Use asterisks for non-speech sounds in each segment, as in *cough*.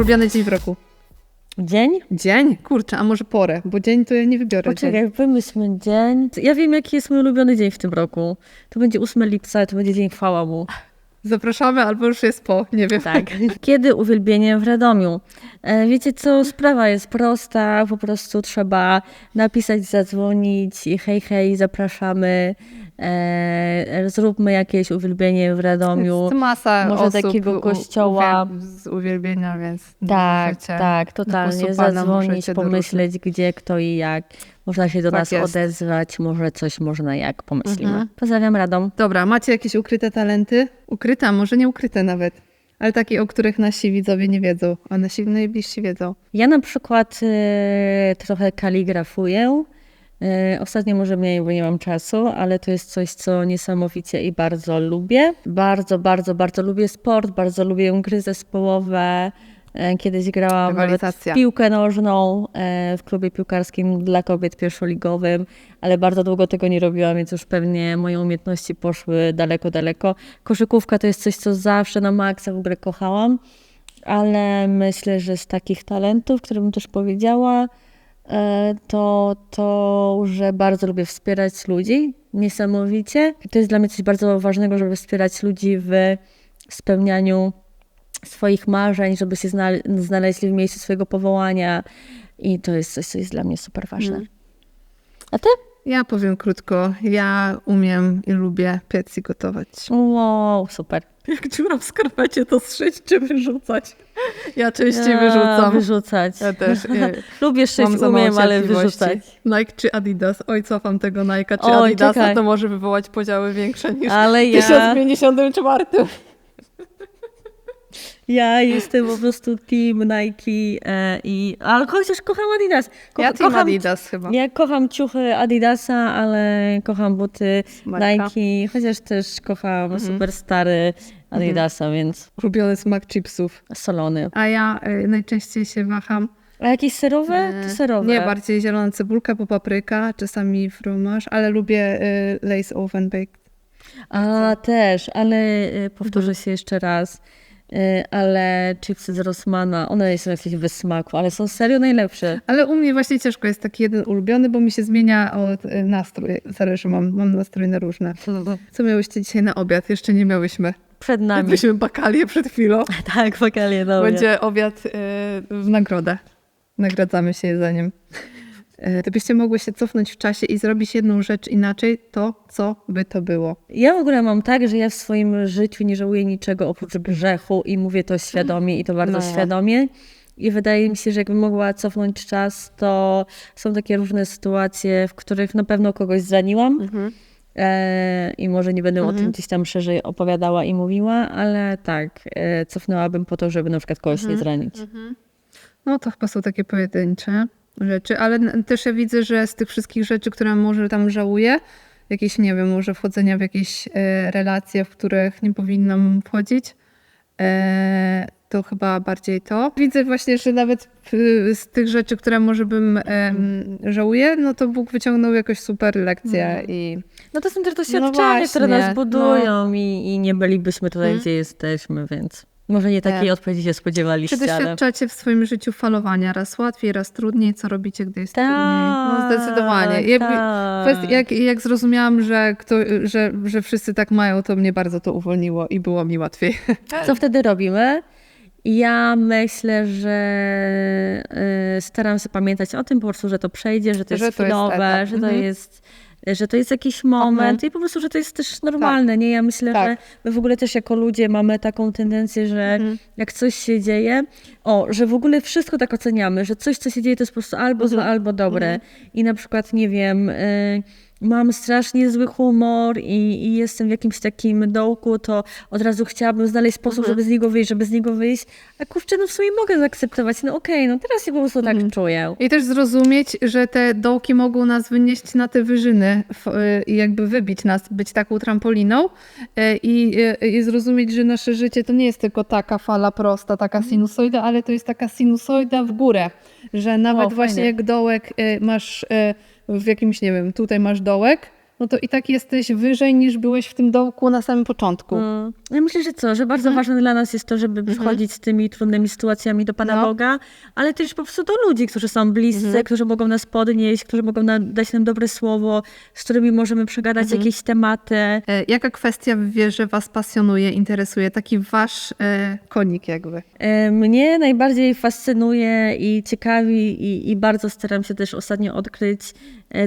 Ulubiony dzień w roku. Dzień? Dzień? Kurczę, a może porę, bo dzień to ja nie wybiorę. dzień. Poczekaj, wymyślmy dzień. Ja wiem, jaki jest mój ulubiony dzień w tym roku. To będzie 8 lipca, to będzie dzień chwała mu. Zapraszamy, albo już jest po, nie wiem. Tak. *laughs* Kiedy uwielbienie w Radomiu? E, Wiecie co, sprawa jest prosta, po prostu trzeba napisać, zadzwonić i hej, hej, zapraszamy, e, zróbmy jakieś uwielbienie w Radomiu. Jest masa Może osób takiego kościoła. uwiel- z uwielbienia, więc Tak, możecie. tak, totalnie. Zadzwonić, pomyśleć, gdzie, kto i jak. Można się do Tak nas jest. odezwać, może coś można jak pomyślimy. Mhm. Pozdrawiam Radom. Dobra, macie jakieś ukryte talenty? Ukryte, może nie ukryte nawet. Ale takie, o których nasi widzowie nie wiedzą, a nasi najbliżsi wiedzą. Ja na przykład e, trochę kaligrafuję. E, ostatnio może mniej, bo nie mam czasu, ale to jest coś, co niesamowicie i bardzo lubię. Bardzo, bardzo, bardzo lubię sport, bardzo lubię gry zespołowe. E, Kiedyś grałam w piłkę nożną e, w klubie piłkarskim dla kobiet pierwszoligowym, ale bardzo długo tego nie robiłam, więc już pewnie moje umiejętności poszły daleko, daleko. Koszykówka to jest coś, co zawsze na maksa w ogóle kochałam, ale myślę, że z takich talentów, które bym też powiedziała, to, to, że bardzo lubię wspierać ludzi niesamowicie. To jest dla mnie coś bardzo ważnego, żeby wspierać ludzi w spełnianiu swoich marzeń, żeby się znale- znaleźli w miejscu swojego powołania. I to jest coś, co jest dla mnie super ważne. Mm. A ty? Ja powiem krótko, ja umiem i lubię piec i gotować. Wow, super. Jak dziura w skarpecie, to szyć czy wyrzucać? Ja częściej Ja, wyrzucam. Wyrzucać. Ja też. *laughs* Lubię szyć, umiem, ale wyrzucać. Nike czy Adidas? Oj, cofam tego Nike'a czy Oj, Adidasa, czekaj. to może wywołać podziały większe niż Ale w ja, 1054. ja jestem po prostu team Nike e, i... Ale chociaż kocham Adidas. Ko- Ja team kocham, Adidas chyba. Ja kocham ciuchy Adidasa, ale kocham buty Marka. Nike, chociaż też kocham Mhm. super stary Adidasa, więc Ulubiony smak chipsów. solony. A ja y, najczęściej się waham. A jakieś serowe? e, To serowe. Nie, bardziej zielona cebulka po papryka, czasami fromaż, ale lubię y, lace oven baked. A, też, ale y, powtórzę się jeszcze raz. Y, ale chipsy z Rossmana, one są jakieś bez smaku, ale są serio najlepsze. Ale u mnie właśnie ciężko jest taki jeden ulubiony, bo mi się zmienia od y, nastrój. Zależy, mam, mam nastrój na różne. *laughs* Co miałyście dzisiaj na obiad? Jeszcze nie miałyśmy. Przed nami. Byliśmy bakalię przed chwilą. *laughs* Tak, wakalię do mnie. Będzie obiad y, w nagrodę. Nagradzamy się jedzeniem. Y, Gdybyście mogły się cofnąć w czasie i zrobić jedną rzecz inaczej, to co by to było? Ja w ogóle mam tak, że ja w swoim życiu nie żałuję niczego oprócz grzechu i mówię to świadomie i to bardzo No. świadomie. I wydaje mi się, że jakbym mogła cofnąć czas, to są takie różne sytuacje, w których na pewno kogoś zraniłam. E, I może nie będę o tym gdzieś tam szerzej opowiadała i mówiła, ale tak, e, cofnęłabym po to, żeby na przykład kogoś nie zranić. No to chyba są takie pojedyncze rzeczy, ale też ja widzę, że z tych wszystkich rzeczy, które może tam żałuję, jakieś, nie wiem, może wchodzenia w jakieś e, relacje, w których nie powinnam wchodzić, e, to chyba bardziej to. Widzę właśnie, że nawet y, z tych rzeczy, które może bym e, m, żałuję, no to Bóg wyciągnął jakoś super lekcję i No to są też No doświadczenia, które właśnie, nas budują i, i nie bylibyśmy tutaj, Mhm. gdzie jesteśmy, więc może nie takiej Tak. odpowiedzi się czy spodziewaliście, ale... doświadczacie w swoim życiu falowania? Raz łatwiej, raz trudniej. Co robicie, gdy jest trudniej? No zdecydowanie. Jakby, tak. Kwest- jak, jak zrozumiałam, że, kto, że, że wszyscy tak mają, to mnie bardzo to uwolniło i było mi łatwiej. *laughs* Co wtedy robimy? Ja myślę, że y, staram się pamiętać o tym po prostu, że to przejdzie, że to jest Że to jest chwilowe, etap. że to Mhm. jest że to jest jakiś moment i po prostu, że to jest też normalne, nie? Ja myślę, Tak. że my w ogóle też jako ludzie mamy taką tendencję, że Mhm. jak coś się dzieje, o, że w ogóle wszystko tak oceniamy, że coś, co się dzieje, to jest po prostu albo złe, Mhm. albo dobre. I na przykład, nie wiem, y, mam strasznie zły humor i, i jestem w jakimś takim dołku, to od razu chciałabym znaleźć sposób, Mhm. żeby z niego wyjść, żeby z niego wyjść. A kurczę, no w sumie mogę zaakceptować. No okej, no teraz się po prostu tak Mhm. czuję. I też zrozumieć, że te dołki mogą nas wynieść na te wyżyny y, i jakby wybić nas, być taką trampoliną y, i, y, i zrozumieć, że nasze życie to nie jest tylko taka fala prosta, taka sinusoida, ale to jest taka sinusoida w górę, że nawet O, właśnie jak dołek masz w jakimś, nie wiem, tutaj masz dołek, no to i tak jesteś wyżej niż byłeś w tym dołku na samym początku. Mm. Ja myślę, że co, że bardzo ważne dla nas jest to, żeby przychodzić z tymi trudnymi sytuacjami do Pana No. Boga, ale też po prostu do ludzi, którzy są bliscy, którzy mogą nas podnieść, którzy mogą dać nam dobre słowo, z którymi możemy przegadać jakieś tematy. E, Jaka kwestia w wierze Was pasjonuje, interesuje? Taki Wasz e, konik jakby. E, Mnie najbardziej fascynuje i ciekawi i, i bardzo staram się też ostatnio odkryć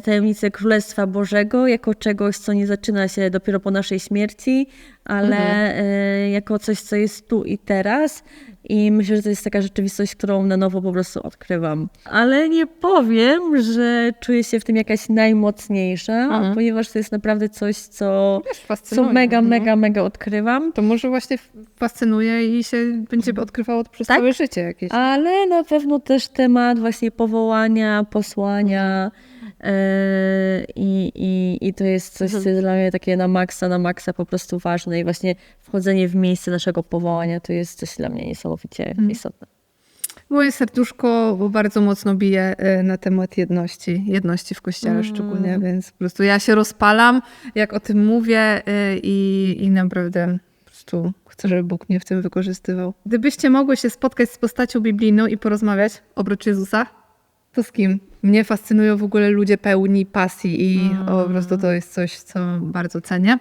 tajemnicę Królestwa Bożego jako czegoś, co nie zaczyna się dopiero po naszej śmierci, ale e, jako coś, co jest tu i teraz. I myślę, że to jest taka rzeczywistość, którą na nowo po prostu odkrywam. Ale nie powiem, że czuję się w tym jakaś najmocniejsza, Mhm. ponieważ to jest naprawdę coś, co, co mega, Mhm. mega, mega odkrywam. To może właśnie fascynuje i się będzie odkrywało przez Tak? całe życie jakieś. Ale na pewno też temat właśnie powołania, posłania e, i, i, i to jest coś, co jest dla mnie takie na maksa, na maksa po prostu ważne i właśnie wchodzenie w miejsce naszego powołania to jest coś dla mnie niesamowicie istotne. Moje serduszko bardzo mocno bije e, na temat jedności, jedności w kościele Mm. szczególnie, więc po prostu ja się rozpalam, jak o tym mówię e, i, i naprawdę po prostu chcę, żeby Bóg mnie w tym wykorzystywał. Gdybyście mogły się spotkać z postacią biblijną i porozmawiać oprócz Jezusa, to z kim? Mnie fascynują w ogóle ludzie pełni pasji i po prostu to jest coś, co bardzo cenię.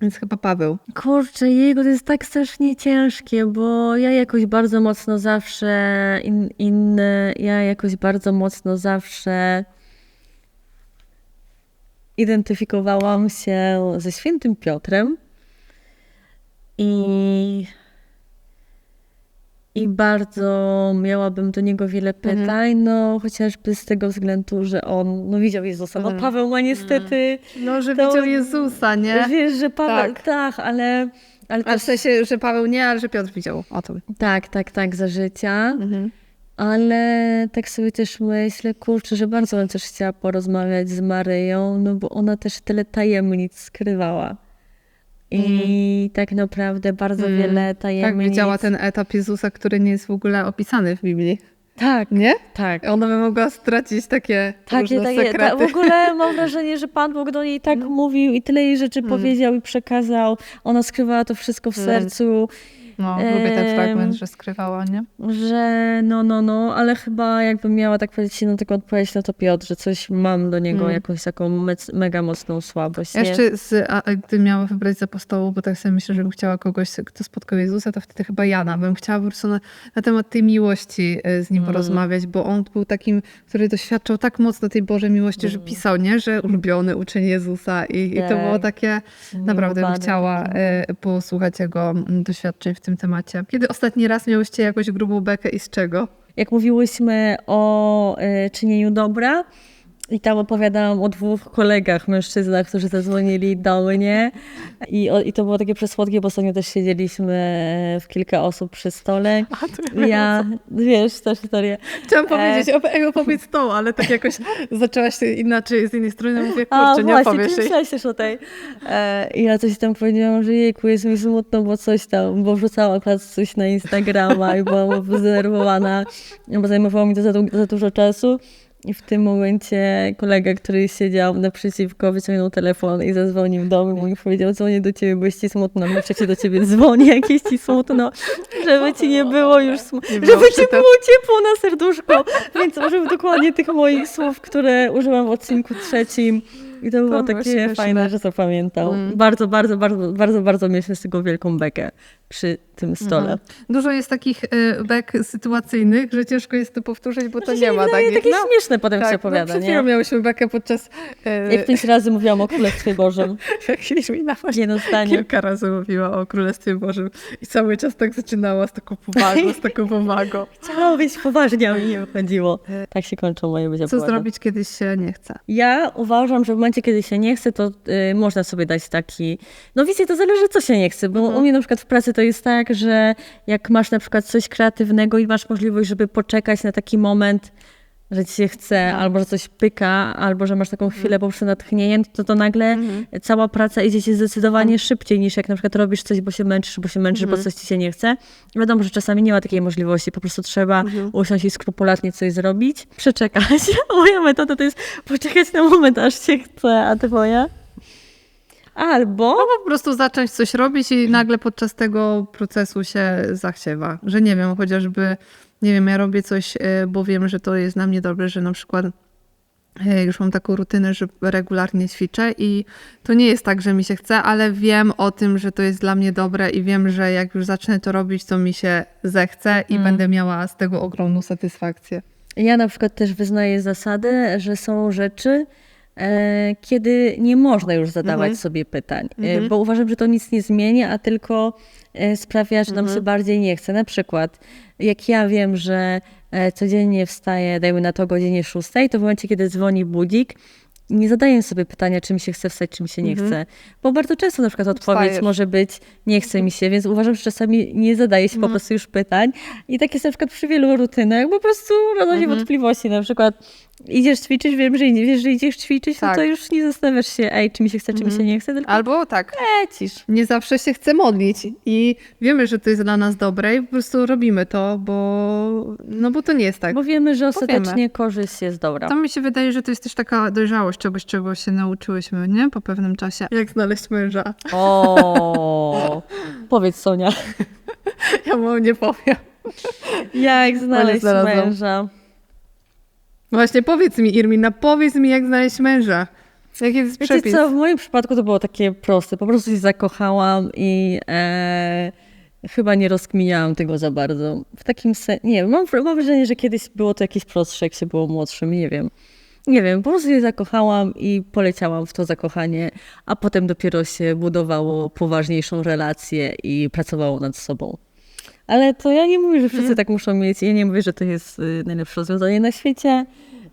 Więc chyba Paweł. Kurczę, jego to jest tak strasznie ciężkie, bo ja jakoś bardzo mocno zawsze in, inny, ja jakoś bardzo mocno zawsze identyfikowałam się ze świętym Piotrem i, i bardzo miałabym do niego wiele pytań, no chociażby z tego względu, że on no, widział Jezusa. No Paweł ma niestety, No, że To- widział Jezusa, nie? wiesz, że Paweł, Tak. tak, ale, ale A też w sensie, że Paweł nie, ale że Piotr widział. O to. Tak, tak, tak, za życia. Mhm. Ale tak sobie też myślę, kurczę, że bardzo bym też chciała porozmawiać z Maryją, no bo ona też tyle tajemnic skrywała. I tak naprawdę bardzo Mm. wiele Tak, tajemnic. widziała ten etap Jezusa, który nie jest w ogóle opisany w Biblii. Tak, Nie? tak. Ona by mogła stracić takie Takie, różne takie, ta, sekrety. w ogóle *laughs* mam wrażenie, że Pan Bóg do niej tak mówił i tyle jej rzeczy powiedział i przekazał. Ona skrywała to wszystko w Mm. sercu. No, lubię ten fragment, że skrywała, nie? że no, no, no, ale chyba jakbym miała tak powiedzieć na taką odpowiedź, no to Piotr, że coś mam do niego, Mm. jakąś taką mec, mega mocną słabość. Ja jeszcze, z, a, miała wybrać z apostołów, bo tak sobie myślę, że bym chciała kogoś, kto spotkał Jezusa, to wtedy chyba Jana. Bym chciała po prostu na, na temat tej miłości e, z nim Mm. porozmawiać, bo on był takim, który doświadczał tak mocno tej Bożej miłości, że pisał, nie? Że ulubiony uczeń Jezusa i, i to Mm. Tak. było takie, naprawdę bym chciała e, posłuchać jego mm, doświadczeń w tym temacie. Kiedy ostatni raz miałyście jakąś grubą bekę i z czego? Jak mówiłyśmy o e, czynieniu dobra, i tam opowiadałam o dwóch kolegach, mężczyznach, którzy zadzwonili do mnie. I, o, I to było takie przesłodkie, bo ostatnio też siedzieliśmy e, w kilka osób przy stole. Ja, wiesz, ta historia. Chciałam E. powiedzieć, e... opowiedz tą, ale tak jakoś *laughs* zaczęłaś się inaczej, z innej strony, mówię, A kurczę, nie właśnie, opowiesz myślałaś też o tej. E, I ja coś tam powiedziałam, że jejku, jest mi smutno, bo coś tam, bo wrzucałam akurat coś na Instagrama i byłam *laughs* zdenerwowana, bo zajmowało mi to za, za dużo czasu. I w tym momencie kolega, który siedział naprzeciwko, wyciągnął telefon i zadzwonił do mnie i powiedział, dzwonię do ciebie, bo jest ci smutno, muszę cię do ciebie dzwonię, jak jest ci smutno, żeby ci nie było już smutno, żeby ci było ciepło na serduszko. Więc użył dokładnie tych moich słów, które użyłam w odcinku trzecim. I to było było takie fajne, że to pamiętał. Mm. Bardzo, bardzo, bardzo, bardzo, bardzo mieliśmy z tego wielką bekę przy tym stole. Mhm. Dużo jest takich y, bek sytuacyjnych, że ciężko jest to powtórzyć, bo to To nie ma takich. takie no, śmieszne potem się tak, opowiada, no, przed nie? miałyśmy bekę podczas... y, Jak pięć razy mówiłam o Królestwie Bożym. *laughs* jak Filipina W właśnie zdaniu. kilka razy mówiła o Królestwie Bożym i cały czas tak zaczynała z taką powagą, z taką powagą. *laughs* Chciałam być poważnie, a mi nie wychodziło. Tak się kończą moje bycie Co zrobić, kiedy się nie chce? Ja uważam, że w momencie, kiedy się nie chce, to y, można sobie dać taki. No wiecie, to zależy, co się nie chce, bo u mnie na przykład w pracy to jest tak, że jak masz na przykład coś kreatywnego i masz możliwość, żeby poczekać na taki moment, że ci się chce, albo że coś pyka, albo że masz taką chwilę po prostu natchnienia, to to nagle cała praca idzie ci zdecydowanie szybciej niż jak na przykład robisz coś, bo się męczysz, bo się męczysz, bo coś ci się nie chce. Wiadomo, że czasami nie ma takiej możliwości, po prostu trzeba usiąść i skrupulatnie coś zrobić, przeczekać. *laughs* Moja metoda to jest poczekać na moment, aż się chce, a twoja? Albo Albo po prostu zacząć coś robić i nagle podczas tego procesu się zachciewa. Że nie wiem, chociażby, nie wiem, ja robię coś, y, bo wiem, że to jest na mnie dobre, że na przykład y, już mam taką rutynę, że regularnie ćwiczę i to nie jest tak, że mi się chce, ale wiem o tym, że to jest dla mnie dobre i wiem, że jak już zacznę to robić, to mi się zechce i będę miała z tego ogromną satysfakcję. Ja na przykład też wyznaję zasadę, że są rzeczy, e, kiedy nie można już zadawać Mhm. sobie pytań, e, Mhm. bo uważam, że to nic nie zmienia, a tylko e, sprawia, że nam Mhm. się bardziej nie chce. Na przykład, jak ja wiem, że e, codziennie wstaję, dajmy na to godzinie 6, to w momencie, kiedy dzwoni budzik, nie zadaję sobie pytania, czy mi się chce wstać, czy mi się nie Mhm. chce. Bo bardzo często na przykład odpowiedź Wstajesz. może być nie chce mi się, więc uważam, że czasami nie zadaje się po Mhm. prostu już pytań. I tak jest na przykład przy wielu rutynach, po prostu rodzą się Mhm. wątpliwości. Na przykład idziesz ćwiczyć, wiem, że nie wiesz, że idziesz ćwiczyć, no to Tak. już nie zastanawiasz się, ej, czy mi się chce, czy mi się Mhm. nie chce, tylko Albo tak, lecisz. nie zawsze się chce modlić i wiemy, że to jest dla nas dobre i po prostu robimy to, bo, no bo to nie jest tak. Bo wiemy, że ostatecznie wiemy. korzyść jest dobra. To mi się wydaje, że to jest też taka dojrzałość czegoś, czego się nauczyłyśmy, nie? Po pewnym czasie. Jak znaleźć męża? O, *laughs* powiedz Sonia, Ja mu nie powiem. jak znaleźć męża? Właśnie powiedz mi, Irmina, powiedz mi, jak znaleźć męża. Jaki jest Wiecie przepis? co, w moim przypadku to było takie proste. Po prostu się zakochałam i e, chyba nie rozkminiałam tego za bardzo. W takim sensie, nie wiem, mam, mam wrażenie, że kiedyś było to jakieś prostsze, jak się było młodszym, nie wiem. Nie wiem, po prostu się zakochałam i poleciałam w to zakochanie, a potem dopiero się budowało poważniejszą relację i pracowało nad sobą. Ale to ja nie mówię, że wszyscy Mhm. tak muszą mieć. Ja nie mówię, że to jest y, najlepsze rozwiązanie na świecie.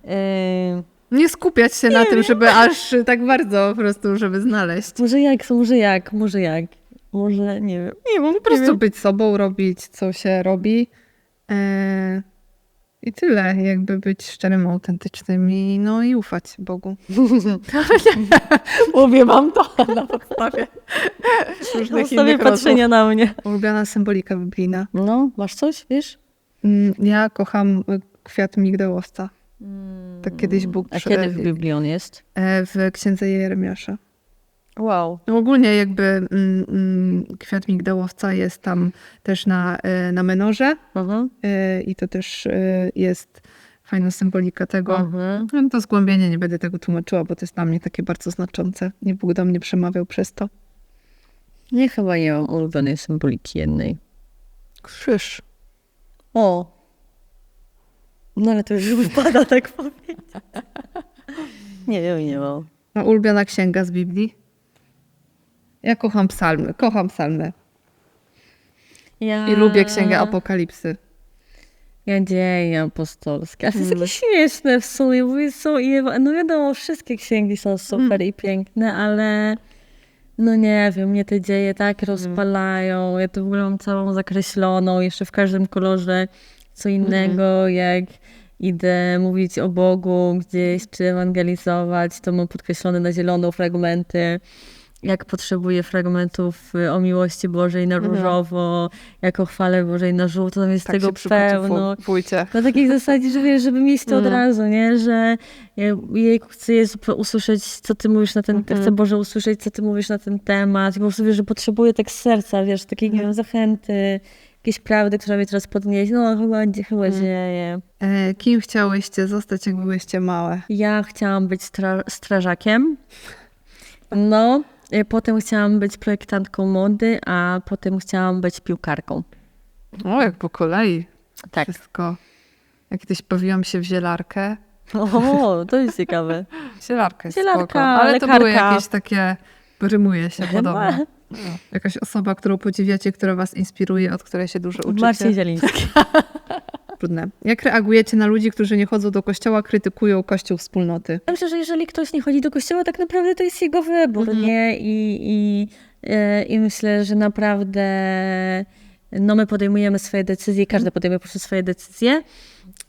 Y, Nie skupiać się na tym, żeby aż tak bardzo po prostu, żeby znaleźć. Może jak, może jak, może jak. Może, nie wiem. Nie wiem, Po prostu być sobą, robić, co się robi. E, I tyle, jakby być szczerym, autentycznym i, no, i ufać Bogu. *laughs* Mówię wam to. Na podstawie różnych Sobie innych patrzenia na mnie. Ulubiona symbolika biblijna. No, masz coś, wiesz? Mm, Ja kocham y, kwiat migdałowca. Tak kiedyś Bóg A przy- kiedy w Biblii on jest? e, w księdze Jeremiasza. Wow. No ogólnie jakby mm, mm, kwiat migdałowca jest tam też na, e, na menorze Mhm. e, i to też e, jest fajna symbolika tego. Mhm. No to zgłębienie nie będę tego tłumaczyła, bo to jest dla mnie takie bardzo znaczące. Nie Bóg do mnie przemawiał przez to. Nie, chyba nie mam ulubionej symboliki jednej. Krzyż. O. No ale to już *laughs* wypada tak powiedzieć. Nie wiem, nie mam. A ulubiona księga z Biblii? Ja kocham psalmy. Kocham psalmy. Ja... I lubię księgę Apokalipsy. Ja dzieje apostolskie. Ale to jest Mm. takie śmieszne w sumie, bo są i no wiadomo, wszystkie księgi są super i piękne, ale no nie wiem, mnie te dzieje tak rozpalają. Ja to w ogóle mam całą zakreśloną, jeszcze w każdym kolorze co innego, jak idę mówić o Bogu gdzieś, czy ewangelizować, to mam podkreślone na zielono fragmenty. Jak potrzebuję fragmentów y, o miłości Bożej na Mhm. różowo, jak o chwale Bożej na żółto, tam jest Tak tego pełno. przygotowujcie. Na takiej zasadzie, że wiesz, żeby mieć to od Mm. razu, nie? Że jejku, chcę Jezu usłyszeć, co ty mówisz na ten Mhm. chcę Boże usłyszeć, co ty mówisz na ten temat. I po prostu wiesz, że potrzebuję tak serca, wiesz, takiej, nie Mhm. wiem, zachęty, jakiejś prawdy, która mnie teraz podniesie. No, chyba, chyba Mhm. dzieje. E, kim chciałyście zostać, jak byłyście małe? Ja chciałam być stra- strażakiem. No, potem chciałam być projektantką mody, a potem chciałam być piłkarką. O, jak po kolei. Tak. Wszystko. Jak kiedyś bawiłam się w zielarkę. O, to jest ciekawe. *laughs* Zielarka jest Zielarka, spoko. Ale to były lekarka. jakieś takie, rymuje się podobno. Jakaś osoba, którą podziwiacie, która was inspiruje, od której się dużo uczycie. Marcin Zieliński. *laughs* Trudne. Jak reagujecie na ludzi, którzy nie chodzą do kościoła, krytykują kościół wspólnoty? Ja myślę, że jeżeli ktoś nie chodzi do kościoła, tak naprawdę to jest jego wybór, Mhm. nie? I, i, e, I myślę, że naprawdę no my podejmujemy swoje decyzje, każdy podejmuje po prostu swoje decyzje.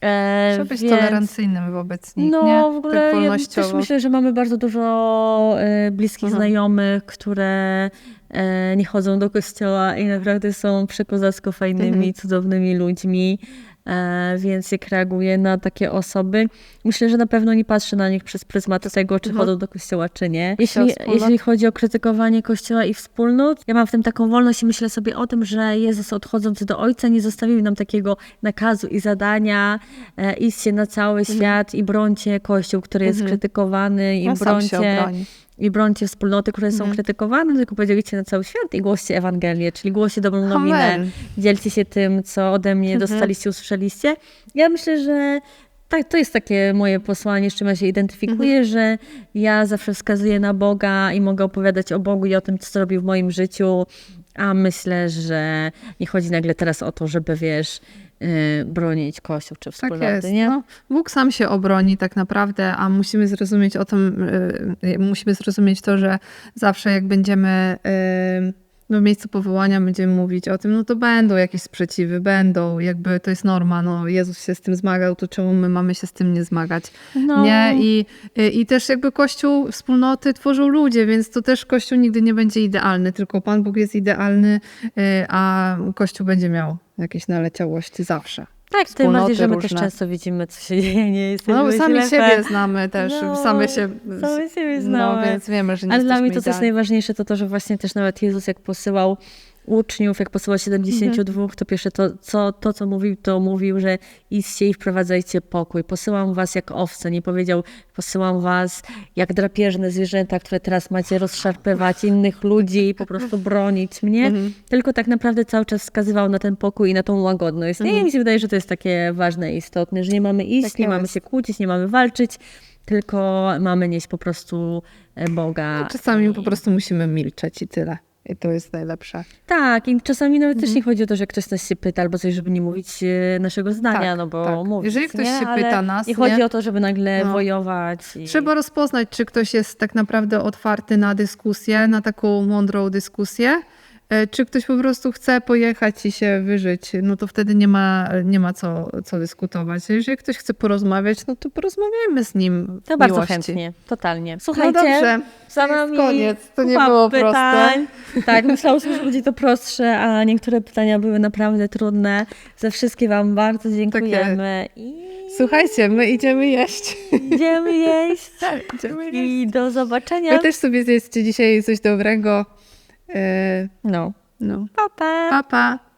E, Trzeba być więc- tolerancyjnym wobec nich, No, nie? w ogóle tak ja też myślę, że mamy bardzo dużo e, bliskich Mhm. znajomych, które e, nie chodzą do kościoła i naprawdę są przekozacko fajnymi, Mhm. cudownymi ludźmi. E, więc jak reaguję na takie osoby, myślę, że na pewno nie patrzę na nich przez pryzmat tego, czy Mhm. chodzą do kościoła, czy nie. Jeśli, jeśli chodzi o krytykowanie kościoła i wspólnot, ja mam w tym taką wolność i myślę sobie o tym, że Jezus odchodząc do Ojca nie zostawił nam takiego nakazu i zadania, e, idźcie na cały świat i brońcie Kościół, który jest Mhm. krytykowany i się brońcie. I brońcie wspólnoty, które są Mhm. krytykowane, tylko powiedział, idźcie na cały świat i głoście Ewangelię, czyli głoście dobrą nowinę, Amen. dzielcie się tym, co ode mnie Mhm. dostaliście, usłyszeliście. Ja myślę, że tak, to jest takie moje posłanie, z czym ja się identyfikuję, Mhm. że ja zawsze wskazuję na Boga i mogę opowiadać o Bogu i o tym, co zrobił w moim życiu, a myślę, że nie chodzi nagle teraz o to, żeby, wiesz, bronić Kościół czy Tak wspólnoty, jest. nie? No, Bóg sam się obroni tak naprawdę, a musimy zrozumieć o tym, y, musimy zrozumieć to, że zawsze jak będziemy y, no, w miejscu powołania będziemy mówić o tym, no to będą jakieś sprzeciwy, będą, jakby to jest norma, no Jezus się z tym zmagał, to czemu my mamy się z tym nie zmagać? No. Nie? I, y, I też jakby Kościół, wspólnoty tworzą ludzie, więc to też Kościół nigdy nie będzie idealny, tylko Pan Bóg jest idealny, y, a Kościół będzie miał jakieś naleciałości zawsze. Tak, tym bardziej, że my różne. też często widzimy, co się dzieje, nie jesteśmy No, sami siebie znamy też, No, same się, same siebie no, znamy. więc wiemy, że nie Ale dla mnie to, co jest najważniejsze, to to, że właśnie też nawet Jezus, jak posyłał uczniów, jak posyłał 72, to pierwsze to co, to, co mówił, to mówił, że idźcie i wprowadzajcie pokój. Posyłam was jak owce. Nie powiedział, posyłam was jak drapieżne zwierzęta, które teraz macie rozszarpywać innych ludzi i po prostu bronić mnie. Mhm. Tylko tak naprawdę cały czas wskazywał na ten pokój i na tą łagodność. Nie, Mhm. mi się wydaje, że to jest takie ważne i istotne, że nie mamy iść, Tak nie mamy się kłócić, nie mamy walczyć, tylko mamy nieść po prostu e, Boga. Czasami po prostu musimy milczeć i tyle. I to jest najlepsze. Tak, i czasami nawet Mhm. też nie chodzi o to, że ktoś nas się pyta albo coś, żeby nie mówić e, naszego zdania, Tak, no bo tak. mówić, Jeżeli ktoś nie? się Ale pyta nas, nie chodzi o to, żeby nagle No. wojować. I... Trzeba rozpoznać, czy ktoś jest tak naprawdę otwarty na dyskusję, na taką mądrą dyskusję, czy ktoś po prostu chce pojechać i się wyżyć, no to wtedy nie ma, nie ma co, co dyskutować. Jeżeli ktoś chce porozmawiać, no to porozmawiajmy z nim. To bardzo miłości. chętnie, totalnie. No Słuchajcie, dobrze, za nami koniec. To nie było pytań. proste. *laughs* Tak, myślałyśmy, że będzie to prostsze, a niektóre pytania były naprawdę trudne. Za wszystkie Wam bardzo dziękujemy i Słuchajcie, my idziemy jeść. idziemy jeść. *laughs* idziemy I do zobaczenia. Wy też sobie zjedzcie dzisiaj coś dobrego. E, No, No, pa, pa. pa, pa.